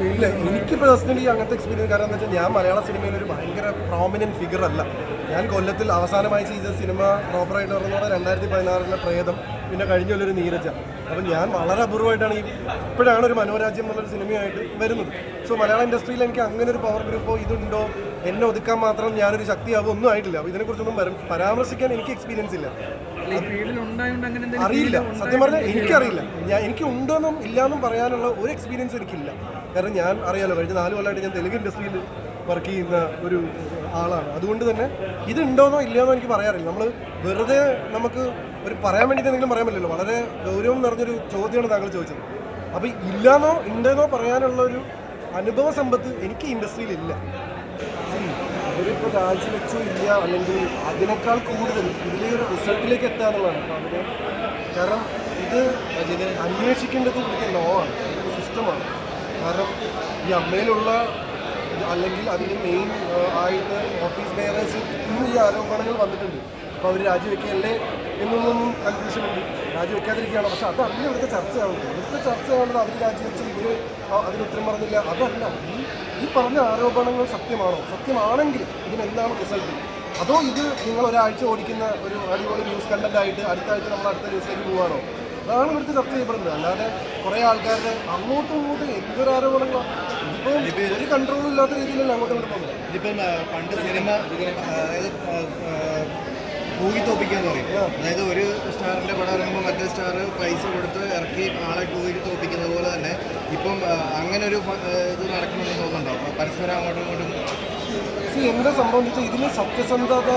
ഇല്ല എനിക്ക് പേഴ്സണലി അങ്ങനത്തെ എക്സ്പീരിയൻസ് കാരണം എന്താ വെച്ചാൽ ഞാൻ മലയാള സിനിമയിൽ ഒരു ഭയങ്കര പ്രോമിനന്റ് ഫിഗർ അല്ല. ഞാൻ കൊല്ലത്തിൽ അവസാനമായി ചെയ്ത സിനിമ പ്രോപ്പറായിട്ട് പറഞ്ഞാൽ രണ്ടായിരത്തി പതിനാറിലെ പ്രേതം പിന്നെ കഴിഞ്ഞ ഒരു നീരജ. അപ്പം ഞാൻ വളരെ അപൂർവമായിട്ടാണ് ഈ ഇപ്പോഴാണ് ഒരു മനോരാജ്യം എന്നുള്ളൊരു സിനിമയായിട്ട് വരുന്നത്. സോ മലയാള ഇൻഡസ്ട്രിയിൽ എനിക്ക് അങ്ങനെ ഒരു പവർ ഗ്രൂപ്പോ ഇതുണ്ടോ? എന്നെ ഒതുക്കാൻ മാത്രം ഞാനൊരു ശക്തിയാവും? ഒന്നും ആയിട്ടില്ല. അപ്പോൾ ഇതിനെക്കുറിച്ചൊന്നും പരം- പരാമർശിക്കാൻ എനിക്ക് എക്സ്പീരിയൻസ് ഇല്ല. അറിയില്ല. സത്യം പറഞ്ഞാൽ എനിക്കറിയില്ല. ഞാൻ എനിക്ക് ഉണ്ടെന്നും ഇല്ലാന്നും പറയാനുള്ള ഒരു എക്സ്പീരിയൻസ് എനിക്കില്ല. കാരണം ഞാൻ അറിയാലോ കഴിഞ്ഞ നാല് കൊല്ലമായിട്ട് ഞാൻ തെലുങ്ക് ഇൻഡസ്ട്രിയിൽ വർക്ക് ചെയ്യുന്ന ഒരു ആളാണ്. അതുകൊണ്ട് തന്നെ ഇത് ഉണ്ടോന്നോ ഇല്ലയോന്നോ എനിക്ക് പറയാറില്ല. നമ്മൾ വെറുതെ നമുക്ക് ഒരു പറയാൻ വേണ്ടിയിട്ട് എന്തെങ്കിലും പറയാൻ പറ്റില്ലല്ലോ. വളരെ ഗൗരവം നിറഞ്ഞൊരു ചോദ്യമാണ് താങ്കൾ ചോദിച്ചത്. അപ്പോൾ ഇല്ലാന്നോ ഉണ്ടെന്നോ പറയാനുള്ള ഒരു അനുഭവ സമ്പത്ത് എനിക്ക് ഇൻഡസ്ട്രിയിൽ ഇല്ല. അവരിപ്പോൾ രാജിവെച്ചോ ഇല്ല അല്ലെങ്കിൽ അതിനേക്കാൾ കൂടുതൽ ഇതിലെ ഒരു റിസൾട്ടിലേക്ക് എത്താനുള്ളതാണ്. അപ്പോൾ കാരണം ഇത് അന്വേഷിക്കേണ്ടത് ഇവിടുത്തെ ലോ ആണ് ഇവിടുത്തെ സിസ്റ്റമാണ് കാരണം ഈ അമ്മയിലുള്ള അല്ലെങ്കിൽ അതിന്റെ മെയിൻ ആയിട്ട് ഓഫീസ് ബെയറേഴ്സ് ഇന്നും ഈ ആരോപണങ്ങൾ വന്നിട്ടുണ്ട്. അപ്പോൾ അവർ രാജിവെക്കല്ലേ എന്നൊന്നും കൺഫ്യൂഷൻ ഉണ്ട്. രാജിവെക്കാതിരിക്കുകയാണ്. പക്ഷെ അതല്ല ഇവിടുത്തെ ചർച്ചയാവുന്നത്. ഇവിടുത്തെ ചർച്ചയാവുന്നത് അവർ രാജിവെച്ച് ഇവർ അതിന് ഉത്തരം പറഞ്ഞില്ല. അതല്ല ഈ ഈ പറഞ്ഞ ആരോപണങ്ങൾ സത്യമാണോ? സത്യമാണെങ്കിൽ ഇതിനെന്താണ് റിസൾട്ട് അതോ ഇത് നിങ്ങൾ ഒരാഴ്ച ഓടിക്കുന്ന ഒരു അടിപൊളി ന്യൂസ് കണ്ടന്റ് ആയിട്ട് അടുത്ത ആഴ്ച നമ്മൾ അടുത്ത ന്യൂസിലേക്ക് പോവാണോ? അതാണ് ഇവിടുത്തെ ചർച്ച ചെയ്യപ്പെടുന്നത്. അല്ലാതെ കുറേ ആൾക്കാരുടെ അങ്ങോട്ടും ഇങ്ങോട്ടും എന്തൊരു ആരോപണങ്ങളോ? ഇതിപ്പോൾ ഒരു കൺട്രോളും ഇല്ലാത്ത രീതിയിലല്ല അങ്ങോട്ടും ഇങ്ങോട്ടും പോകുന്നത്. ഇതിപ്പം പണ്ട് സിനിമ അതായത് കൂകി തോപ്പിക്കാന്ന് പറയും. അതായത് ഒരു സ്റ്റാറിന്റെ പടം ഇറങ്ങുമ്പോൾ മറ്റേ സ്റ്റാർ പൈസ കൊടുത്ത് ഇറക്കി ആളെ കൂകി തോപ്പിക്കുന്ന പോലെ തന്നെ ഇപ്പം അങ്ങനെ ഒരു ഇത് നടക്കുമെന്ന് തോന്നുന്നുണ്ടോ? പരസ്പരം അങ്ങോട്ടും ഇങ്ങോട്ടും. എന്താ സംഭവം? എന്ന് വെച്ചാൽ ഇതിന് സത്യസന്ധത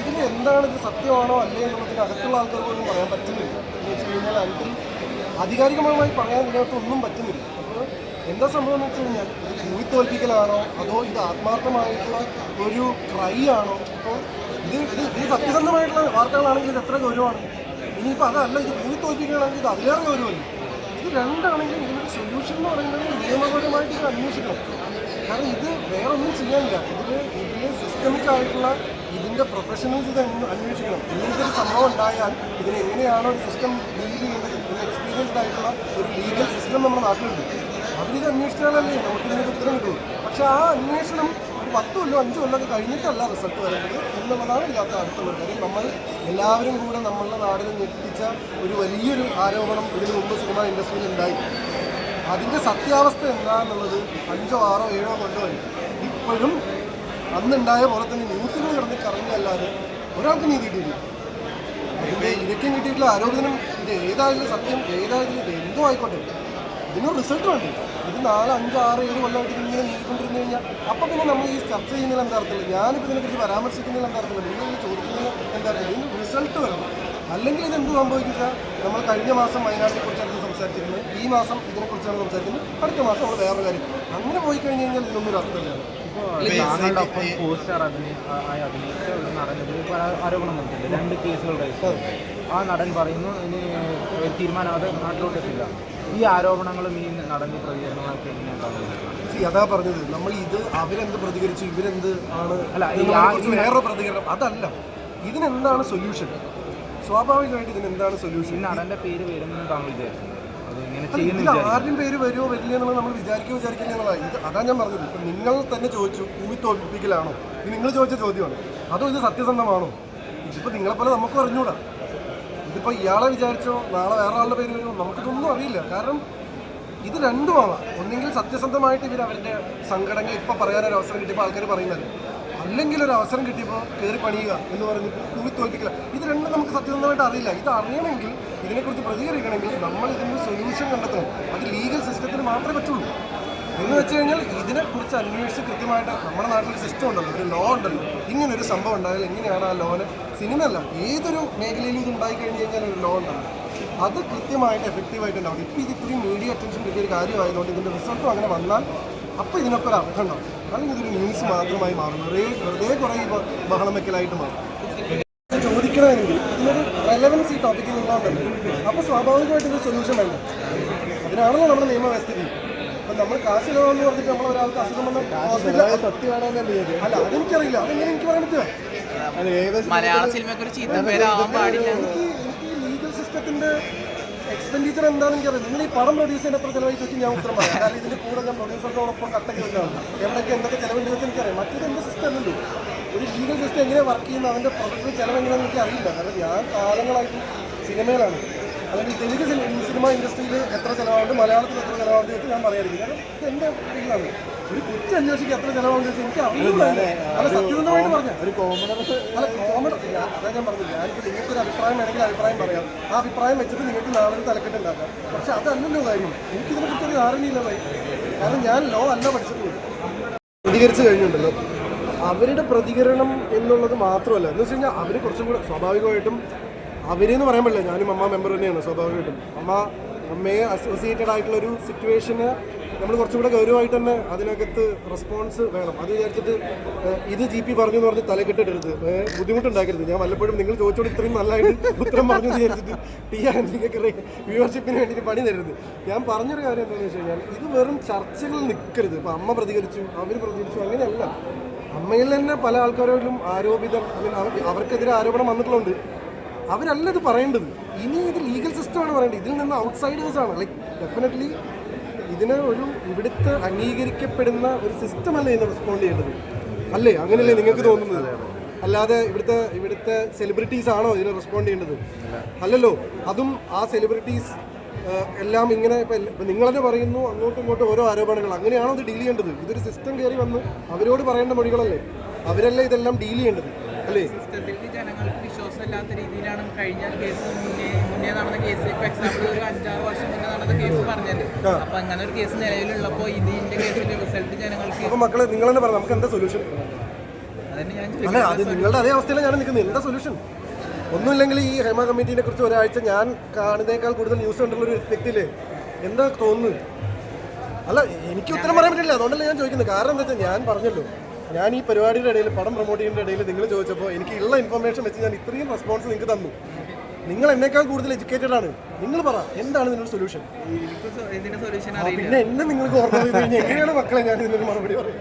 ഇതിന് എന്താണ് ഇത് സത്യമാണോ അല്ലേ എന്നുള്ളതിന് അകത്തുള്ള ആൾക്കാർക്ക് ഒന്നും പറയാൻ പറ്റുന്നില്ല. എന്ന് വെച്ച് കഴിഞ്ഞാൽ അതിൽ ആധികാരികമായി പറയാൻ ഇതിനകത്ത് ഒന്നും പറ്റുന്നില്ല. എന്താ സംഭവം എന്ന് വെച്ച് കഴിഞ്ഞാൽ ഭൂമി തോൽപ്പിക്കലാണോ അതോ ഇത് ആത്മാർത്ഥമായിട്ടുള്ള ഒരു ക്രൈ ആണോ? അപ്പോൾ ഇത് ഇത് ഇത് സത്യസന്ധമായിട്ടുള്ള വാർത്തകളാണെങ്കിൽ ഇത് എത്ര ഗൗരവമാണ്. ഇനിയിപ്പോൾ അതല്ല ഇത് ഭൂമിത്തോൽപ്പിക്കുകയാണെങ്കിൽ ഇത് അതിലേറെ ഗൗരവമല്ല? ഇത് രണ്ടാണെങ്കിലും ഇതിനൊരു സൊല്യൂഷൻ എന്ന് പറയുന്നത് നിയമപരമായിട്ട് ഇത് അന്വേഷിക്കണം. കാരണം ഇത് വേറെ ഒന്നും ചെയ്യാനില്ല. ഇതിൽ ഇതിൽ സിസ്റ്റമിക് ആയിട്ടുള്ള ഇതിന്റെ പ്രൊഫഷണൽസ് ഇത് അന്വ- അന്വേഷിക്കണം. ഇങ്ങനത്തെ ഒരു സംഭവം ഉണ്ടായാൽ ഇതിനെ എങ്ങനെയാണ് ഒരു സിസ്റ്റം ഡീൽ ചെയ്യുന്നത് ഒരു എക്സ്പീരിയൻസ്ഡ് ആയിട്ടുള്ള ഒരു ലീഗൽ സിസ്റ്റം നമ്മുടെ നാട്ടിലുണ്ട്. അവരിത് അന്വേഷിച്ചാലല്ലേ? നമുക്ക് ഇതിനൊരു ഉത്തരം കിട്ടുള്ളൂ പക്ഷേ ആ അന്വേഷണം ഒരു പത്ത് കൊല്ലോ അഞ്ച് കൊല്ലമൊക്കെ കഴിഞ്ഞിട്ടല്ല റിസൾട്ട് വരുന്നത് എന്നുള്ളതാണ് ഇതിനകത്ത് അടുത്തുള്ള കാര്യം നമ്മൾ എല്ലാവരും കൂടെ നമ്മളുടെ നാടിനെ ഞെട്ടിച്ച ഒരു വലിയൊരു ആരോപണം ഇതിനു മുമ്പ് സിനിമ ഇൻഡസ്ട്രിയിൽ ഉണ്ടായി. അതിന്റെ സത്യാവസ്ഥ എന്താണെന്നുള്ളത് അഞ്ചോ ആറോ ഏഴോ കൊല്ലമായി ഇപ്പോഴും അന്നുണ്ടായ പോലെ തന്നെ ന്യൂസുകൾ കിടന്ന് കറങ്ങല്ലാതെ ഒരാൾക്ക് നീതി കിട്ടിയില്ല ഇരയ്ക്കും കിട്ടിയിട്ടുള്ള ആരോപണം ഇത് ഏതായാലും സത്യം ഏതായാലും ഇത് എന്തോ ആയിക്കോട്ടെ. ഇതിനൊരു റിസൾട്ട് വേണ്ടേ ഇത് നാല് അഞ്ച് ആറ് ഏഴ് കൊല്ലമായിട്ട് ഇങ്ങനെ നീങ്ങിക്കൊണ്ടിരുന്നു കഴിഞ്ഞാൽ അപ്പം പിന്നെ നമ്മൾ ഈ ചർച്ച ചെയ്യുന്നതിൽ എന്താ അർത്ഥമില്ല ഞാനിപ്പോൾ ഇതിനെക്കുറിച്ച് പരാമർശിക്കുന്നതിൽ എന്താ അർത്ഥമില്ല നിങ്ങൾ ഇത് ചോദിക്കുന്നതിൽ എന്താ അർത്ഥമില്ല ഇതിന് റിസൾട്ട് വരണം അല്ലെങ്കിൽ ഇത് എന്ത് സംഭവിക്കുക നമ്മൾ കഴിഞ്ഞ മാസം വയനാട്ടിനെ കുറിച്ചാണ് സംസാരിച്ചിരുന്നത്. ഈ മാസം ഇതിനെക്കുറിച്ചാണ് സംസാരിക്കുന്നത്. അടുത്ത മാസം നമ്മൾ വേറെ കാര്യം. അങ്ങനെ പോയി കഴിഞ്ഞ് കഴിഞ്ഞാൽ ഇതിനൊന്നും ഒരു അർത്ഥമില്ല. താങ്കളുടെ അഭിനയി അഭിനയിച്ച ഒരു ആരോപണം രണ്ട് കേസുകൾ രജിസ്റ്റർ ആ നടൻ പറയുന്നു ഇനി ഒരു തീരുമാനം അത് നാട്ടിലോട്ട് എത്തില്ല. ഈ ആരോപണങ്ങളും ഈ നടന്ന പ്രതികരണങ്ങളൊക്കെ എങ്ങനെയാണ് അതാ പറഞ്ഞത്. നമ്മൾ ഇത് അവരെന്ത് പ്രതികരിച്ചു ഇവരെന്ത് ആണ്? അല്ല, വേറെ പ്രതികരണം. അതല്ല. ഇതിനെന്താണ് സൊല്യൂഷൻ സ്വാഭാവികമായിട്ട് ഇതിനെന്താണ് സൊല്യൂഷൻ നടന്റെ പേര് വരുമെന്ന് താങ്കൾ ആരുടെയും വരുമോ വരില്ല എന്നുള്ളത് നമ്മൾ വിചാരിക്കുക വിചാരിക്കില്ല എന്നുള്ളതാണ് ഇത് അതാ ഞാൻ പറഞ്ഞത്. ഇപ്പം നിങ്ങൾ തന്നെ ചോദിച്ചു ഭൂമി തോൽപ്പിക്കലാണോ? ഇത് നിങ്ങൾ ചോദിച്ച ചോദ്യമാണ്. അതോ ഇത് സത്യസന്ധമാണോ? ഇതിപ്പോൾ നിങ്ങളെപ്പോലെ നമുക്ക് അറിഞ്ഞൂടാ. ഇതിപ്പോൾ ഇയാളെ വിചാരിച്ചോ നാളെ വേറെ ആളുടെ പേര് വരുമോ? നമുക്കിതൊന്നും അറിയില്ല. കാരണം ഇത് രണ്ടുമാണ്. ഒന്നെങ്കിൽ സത്യസന്ധമായിട്ട് ഇവർ അവരുടെ സങ്കടങ്ങൾ ഇപ്പോൾ പറയാനൊരു അവസരം കിട്ടിയപ്പോൾ ആൾക്കാർ പറയുന്നത്. അല്ലെങ്കിൽ ഒരു അവസരം കിട്ടിയപ്പോൾ കയറി പണിയുക എന്ന് പറഞ്ഞ് കൂടി തോൽപ്പിക്കില്ല ഇത് രണ്ടും നമുക്ക് സത്യസന്ധമായിട്ട് അറിയില്ല. ഇത് അറിയണമെങ്കിൽ ഇതിനെക്കുറിച്ച് പ്രതികരിക്കണമെങ്കിൽ നമ്മൾ ഇതിന് സൊല്യൂഷൻ കണ്ടെത്തണം. അത് ലീഗൽ സിസ്റ്റത്തിന് മാത്രമേ പറ്റുള്ളൂ. എന്ന് വെച്ച് കഴിഞ്ഞാൽ ഇതിനെക്കുറിച്ച് അന്വേഷിച്ച് കൃത്യമായിട്ട് നമ്മുടെ നാട്ടിൽ സിസ്റ്റം ഉണ്ടല്ലോ ഒരു ലോ ഉണ്ടല്ലോ. ഇങ്ങനെ ഒരു സംഭവം ഉണ്ടായാൽ എങ്ങനെയാണ് ആ ലോന് സിനിമ അല്ല ഏതൊരു മേഖലയിലും ഇത് ഉണ്ടായി കഴിഞ്ഞ് കഴിഞ്ഞാൽ ഒരു ലോ ഉണ്ടല്ലോ അത് കൃത്യമായിട്ട് എഫക്റ്റീവായിട്ട് ഉണ്ടാവും ഇപ്പോൾ ഇത് ഇത്രയും മീഡിയ അറ്റൻഷൻ കിട്ടിയ ഒരു കാര്യമായതുകൊണ്ട് ഇതിന്റെ റിസൾട്ടും അങ്ങനെ വന്നാൽ അപ്പോൾ ഇതിനൊക്കെ ഒരു അർത്ഥം ഉണ്ടാവും. അല്ലെങ്കിൽ ഇതൊരു ന്യൂസ് മാത്രമായി മാറും വെറുതെ വെറുതെ കുറേ ബഹളം വെക്കലായിട്ട് മാറും. ചോദിക്കണമെങ്കിൽ ഇതിനൊരു റെലവൻസ് ഈ ടോപ്പിക്കിൽ ഉണ്ടാവുന്നുണ്ട് അപ്പോൾ സ്വാഭാവികമായിട്ട് ഇത് സൊല്യൂഷൻ വേണ്ട? അതിനാണല്ലോ നമ്മുടെ നിയമവ്യവസ്ഥിതി അപ്പം നമ്മൾ കാശ് ചിലവെന്ന് പറഞ്ഞിട്ട് നമ്മൾ ഒരാൾക്ക് അസുഖം വന്ന ഹോസ്പിറ്റലിൽ സത്യമാണോ അല്ല അതെനിക്കറിയില്ല. അതെങ്ങനെ എനിക്ക് പറയാൻ പറ്റുക? മലയാള സിനിമയ്ക്ക് ഒരു ചീത്ത പേരാവാൻ പാടില്ല. എനിക്ക് എനിക്ക് ലീഗൽ സിസ്റ്റത്തിന്റെ എക്സ്പെൻഡിച്ചർ എന്താണെന്ന് എനിക്കറിയാം നിങ്ങൾ ഈ പടം പ്രൊഡ്യൂസ് ചെയ്യുന്ന എത്ര ചിലവായി ചോദിച്ചാൽ ഞാൻ ഉത്തരം പറയാം. കാരണം ഇതിന്റെ കൂടെ ഞാൻ പ്രൊഡ്യൂസറിനോടൊപ്പം കട്ടൊക്കെ വരികയാണ് എവിടെയൊക്കെ എന്തൊക്കെ ചിലവുണ്ടെന്ന് എനിക്കറിയാം മറ്റേത് എന്റെ സിസ്റ്റം അല്ലല്ലോ ഒരു ലീഗൽ സിസ്റ്റം എങ്ങനെ വർക്ക് ചെയ്യുന്ന അതിന്റെ പ്രൊഫഷണൽ ചിലവ് എങ്ങനെയാണെന്ന് എനിക്ക് അറിയില്ല കാരണം ഞാൻ കാലങ്ങളായിട്ട് സിനിമയിലാണ്. അല്ലെങ്കിൽ തെലുങ്ക് സിനിമ ഇൻഡസ്ട്രിയിൽ എത്ര ചിലവാണ്ട് മലയാളത്തിൽ എത്ര ചിലവാണ്ട് ചോദിച്ചാൽ ഞാൻ പറയായിരിക്കും കാരണം ഇത് എന്റെ ഫീൽഡാണ്. ഒരു കുറ്റം അന്വേഷിക്കുക എത്ര ചിലവാണ്ട് ചോദിച്ചാൽ എനിക്ക് അറിയില്ല. അല്ല സത്യസന്ധമായിട്ട് പറഞ്ഞ. ഒരു കോമണർ അല്ല കോമഡി അതാ ഞാൻ പറഞ്ഞില്ല ഞാനിപ്പോൾ നിങ്ങൾക്കൊരു അഭിപ്രായം വേണമെങ്കിൽ അഭിപ്രായം പറയാം. ആ അഭിപ്രായം വെച്ചിട്ട് നിങ്ങൾക്ക് നാളെ ഒരു തലക്കെട്ടുണ്ടാക്കാം പക്ഷെ അതല്ലല്ലോ കാര്യം. എനിക്കിതിനെക്കുറിച്ച് ഒരു ധാരണയില്ല ഭയ. കാരണം ഞാൻ ലോ അല്ല പഠിച്ചിട്ടുള്ളത്. പ്രതികരിച്ചു കഴിഞ്ഞിട്ടുണ്ടല്ലോ അവരുടെ പ്രതികരണം എന്നുള്ളത് മാത്രമല്ല. എന്ന് വെച്ച് കഴിഞ്ഞാൽ അവർ കുറച്ചും കൂടെ സ്വാഭാവികമായിട്ടും അവരെന്ന് പറയാൻ പറ്റില്ല. ഞാനും അമ്മ മെമ്പർ തന്നെയാണ് സ്വാഭാവികമായിട്ടും. അമ്മ അമ്മയെ അസോസിയേറ്റഡ് ആയിട്ടുള്ള ഒരു സിറ്റുവേഷന് നമ്മൾ കുറച്ചും കൂടെ ഗൗരവമായിട്ട് തന്നെ അതിനകത്ത് റെസ്പോൺസ് വേണം. അത് വിചാരിച്ചിട്ട് ഇത് ജി പി പറഞ്ഞു എന്ന് പറഞ്ഞ് തലക്കെട്ടിടരുത്. ഏഹ്, ബുദ്ധിമുട്ടുണ്ടാക്കരുത്. ഞാൻ വല്ലപ്പോഴും നിങ്ങൾ ചോദിച്ചോട് ഇത്രയും നല്ലതായിട്ട് ഉത്തരം പറഞ്ഞു എന്ന് വിചാരിച്ചിട്ട് ടി ആർ നിങ്ങൾക്ക് വ്യൂവർഷിപ്പിന് വേണ്ടിയിട്ട് പണി തരരുത്. ഞാൻ പറഞ്ഞൊരു കാര്യം എന്താണെന്ന് വെച്ച് കഴിഞ്ഞാൽ ഇത് വെറും ചർച്ചകൾ നിൽക്കരുത് ഇപ്പം അമ്മ പ്രതികരിച്ചു അവർ പ്രതികരിച്ചു അങ്ങനെയല്ല. അമ്മയിൽ തന്നെ പല ആൾക്കാരോടും ആരോപിതം അവർക്കെതിരെ ആരോപണം വന്നിട്ടുള്ളത് അവരല്ല ഇത് പറയേണ്ടത്. ഇനി ഇത് ലീഗൽ സിസ്റ്റമാണ് പറയേണ്ടത്. ഇതിൽ നിന്ന് ഔട്ട്സൈഡേഴ്സ് ആണ്. ലൈക്ക് ഡെഫിനറ്റ്ലി ഇതിന് ഒരു ഇവിടുത്തെ അംഗീകരിക്കപ്പെടുന്ന ഒരു സിസ്റ്റം അല്ലേ ഇന്ന് റെസ്പോണ്ട് ചെയ്യേണ്ടത്? അല്ലേ? അങ്ങനെയല്ലേ നിങ്ങൾക്ക് തോന്നുന്നത്? അല്ലാതെ ഇവിടുത്തെ ഇവിടുത്തെ സെലിബ്രിറ്റീസ് ആണോ ഇതിന് റെസ്പോണ്ട് ചെയ്യേണ്ടത്? അല്ലല്ലോ. അതും ആ സെലിബ്രിറ്റീസ് എല്ലാം ഇങ്ങനെ ഇപ്പം നിങ്ങളെന്നെ പറയുന്നു അങ്ങോട്ടും ഇങ്ങോട്ടും ഓരോ ആരോപണങ്ങൾ. അങ്ങനെയാണോ ഇത് ഡീൽ ചെയ്യേണ്ടത്? ഇതൊരു സിസ്റ്റം കയറി വന്ന് അവരോട് പറയേണ്ട മൊഴികളല്ലേ? അവരല്ലേ ഇതെല്ലാം ഡീൽ ചെയ്യേണ്ടത്? അല്ലേ? വിശ്വാസമില്ലാത്ത രീതിയിലാണ് കഴിഞ്ഞ കേസ് മുന്നേ മുന്നേ നടന്ന കേസ്. ഇപ്പൊ എക്സാമ്പിൾ ഒരു അഞ്ചാറ് വർഷം മുന്നേ നടന്ന കേസ് പറഞ്ഞത് അപ്പൊ അങ്ങനെ ഒരു കേസ് നിലവിലുള്ളപ്പോൾ ഇതിന്റെ കേസിന്റെ റിസൾട്ട് ജനങ്ങൾക്ക് അപ്പം മക്കളെ നിങ്ങൾ തന്നെ പറഞ്ഞു നമുക്ക് എന്താ സൊല്യൂഷൻ അല്ല അത് നിങ്ങളുടെ അതേ അവസ്ഥയിലാണ് ഞാൻ നിൽക്കുന്നത്. എന്താ സൊല്യൂഷൻ ഒന്നുമില്ലെങ്കിൽ ഈ ഹേമ കമ്മിറ്റീനെ കുറിച്ച് ഒരാഴ്ച ഞാൻ കാണുന്നതിനേക്കാൾ കൂടുതൽ ന്യൂസ് കണ്ടുള്ള ഒരു വ്യക്തിയില്ലേ എന്താ തോന്നുന്നു അല്ല എനിക്ക് ഉത്തരം പറയാൻ പറ്റില്ല. അതുകൊണ്ടല്ല ഞാൻ ചോദിക്കുന്നത്. കാരണം എന്താ വെച്ചാൽ ഞാൻ പറഞ്ഞല്ലോ. ഞാൻ ഈ പരിപാടിയുടെ ഇടയിൽ പടം പ്രൊമോട്ട് ചെയ്യുന്ന ഇടയിൽ നിങ്ങൾ ചോദിച്ചപ്പോൾ എനിക്ക് ഉള്ള ഇൻഫർമേഷൻ വെച്ച് ഞാൻ ഇത്രയും റെസ്പോൺസ് നിങ്ങൾക്ക് തന്നു. നിങ്ങൾ എന്നേക്കാൾ കൂടുതൽ എഡ്യൂക്കേറ്റഡ് ആണ്. നിങ്ങൾ പറ എന്താണ് ഇതിനൊരു സൊല്യൂഷൻ പിന്നെ എന്നെ നിങ്ങൾക്ക് ഓർമ്മ ചെയ്ത് കഴിഞ്ഞാൽ എങ്ങനെയാണ് മക്കളെ ഞാൻ ഇതിനൊരു മറുപടി പറയും